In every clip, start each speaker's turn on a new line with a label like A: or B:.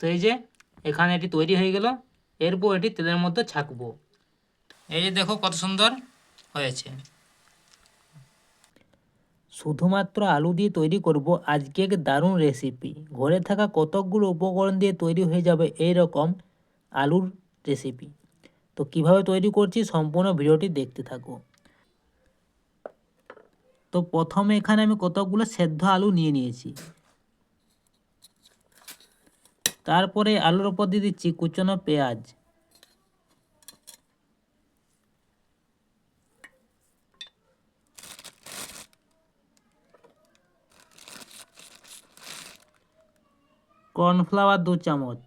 A: তো এই যে এখানে এটি তৈরি হয়ে গেল। এরপর এটি তেলের মধ্যে ছাকবো। এই যে দেখো কত সুন্দর হয়েছে। শুধুমাত্র আলু দিয়ে তৈরি করব আজকে এক দারুণ রেসিপি ঘরে থাকা কতকগুলো উপকরণ দিয়ে তৈরি হয়ে যাবে এই রকম আলুর রেসিপি তো কীভাবে তৈরি করছি সম্পূর্ণ ভিডিওটি দেখতে থাকো। তো প্রথমে এখানে আমি কতকগুলো সেদ্ধ আলু নিয়ে নিয়েছি। তারপরে আলুর উপর দিয়ে দিচ্ছি কুচনো পেঁয়াজ। কর্নফ্লাওয়ার দু চামচ।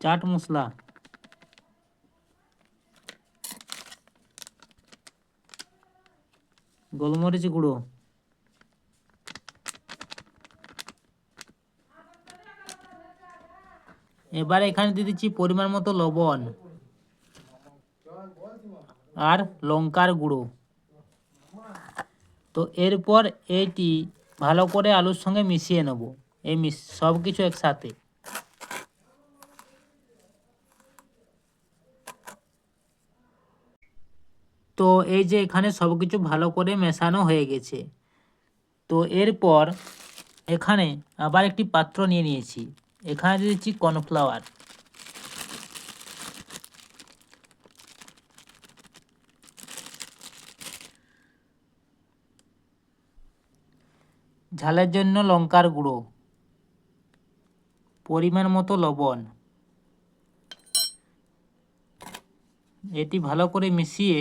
A: চাট মশলা। গোলমরিচ গুঁড়ো। এবার এখানে দিয়ে দিচ্ছি পরিমাণ মতো লবণ আর লঙ্কার গুঁড়ো। তো এরপর এইটি ভালো করে আলুর সঙ্গে মিশিয়ে নেব। এই সব কিছু একসাথে। তো এই যে এখানে সব কিছু ভালো করে মেশানো হয়ে গেছে। তো এরপর এখানে আবার একটি পাত্র নিয়ে নিয়েছি। এখানে দিয়ে দিচ্ছি কর্নফ্লাওয়ার। ঝালের জন্য লঙ্কার গুঁড়ো। পরিমাণ মতো লবণ। এটি ভালো করে মিশিয়ে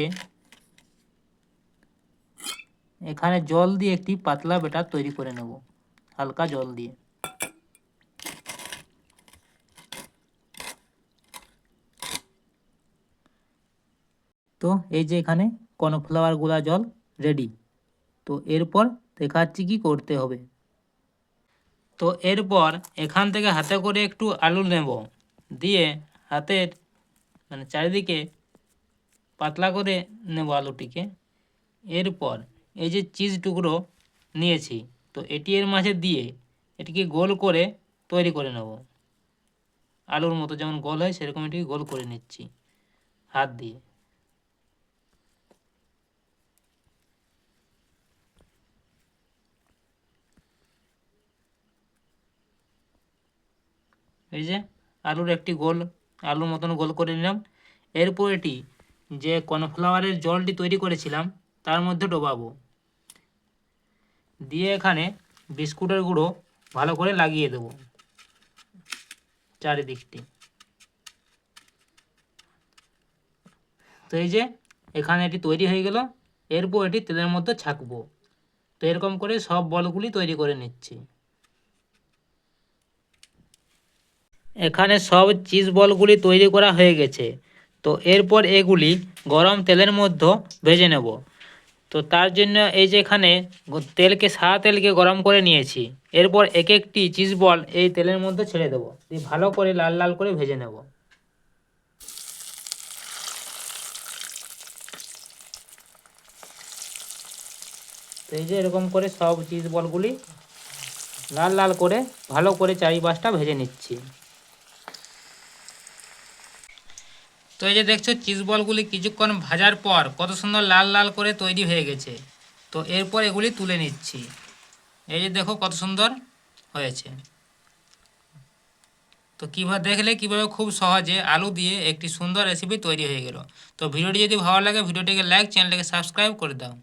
A: এখানে জল দিয়ে একটি পাতলা বেটার তৈরি করে নেব, হালকা জল দিয়ে। তো এই যে এখানে কর্নফ্লাওয়ার গুঁড়া জল রেডি তো এরপর দেখাচ্ছি কি করতে হবে। তো এরপর এখান থেকে হাতে করে একটু আলু নেব, দিয়ে হাতের মানে চারিদিকে পাতলা করে নেব আলুটিকে। এরপর এই যে চিজ টুকরো নিয়েছি, তো এটি এর মাঝে দিয়ে এটিকে গোল করে তৈরি করে নেব। আলুর মতো যেমন গোল হয়, সেরকম এটিকে গোল করে নিচ্ছি হাত দিয়ে। এই যে আলুর একটি গোল, আলুর মতন গোল করে নিলাম। এরপর এটি যে কর্নফ্লাওয়ারের জলটি তৈরি করেছিলাম, তার মধ্যে ডোবাবো। দিয়ে এখানে বিস্কুটের গুঁড়ো ভালো করে লাগিয়ে দেবো চারিদিকটি। তো এই যে এখানে এটি তৈরি হয়ে গেল, এরপর এটি তেলের মধ্যে ছাকবো। তো এরকম করে সব বলগুলি তৈরি করে নিচ্ছি। এখানে সব চিজ বলগুলি তৈরি করা হয়ে গেছে। তো এরপর এগুলি গরম তেলের মধ্যে ভেজে নেব। তো তার জন্য এই যে এখানে তেলকে সাদা তেলকে গরম করে নিয়েছি। এরপর এক একটি চিজ বল এই তেলের মধ্যে ছেড়ে দেবো। দিয়ে ভালো করে লাল লাল করে ভেজে নেব। তো এই যে এরকম করে সব চিজ বলগুলি লাল লাল করে ভালো করে চারি পাঁচটা ভেজে নিচ্ছি। তো এই যে দেখছ চিজ বলগুলি কিছুক্ষণ ভাজার পর কত সুন্দর লাল লাল করে তৈরি হয়ে গেছে। তো এরপর এগুলি তুলে নিচ্ছি। এই যে দেখো কত সুন্দর হয়েছে। তো কীভাবে দেখলে, কীভাবে খুব সহজে আলু দিয়ে একটি সুন্দর রেসিপি তৈরি হয়ে গেল। তো ভিডিওটি যদি ভালো লাগে, ভিডিওটিকে লাইক চ্যানেলটাকে সাবস্ক্রাইব করে দাও।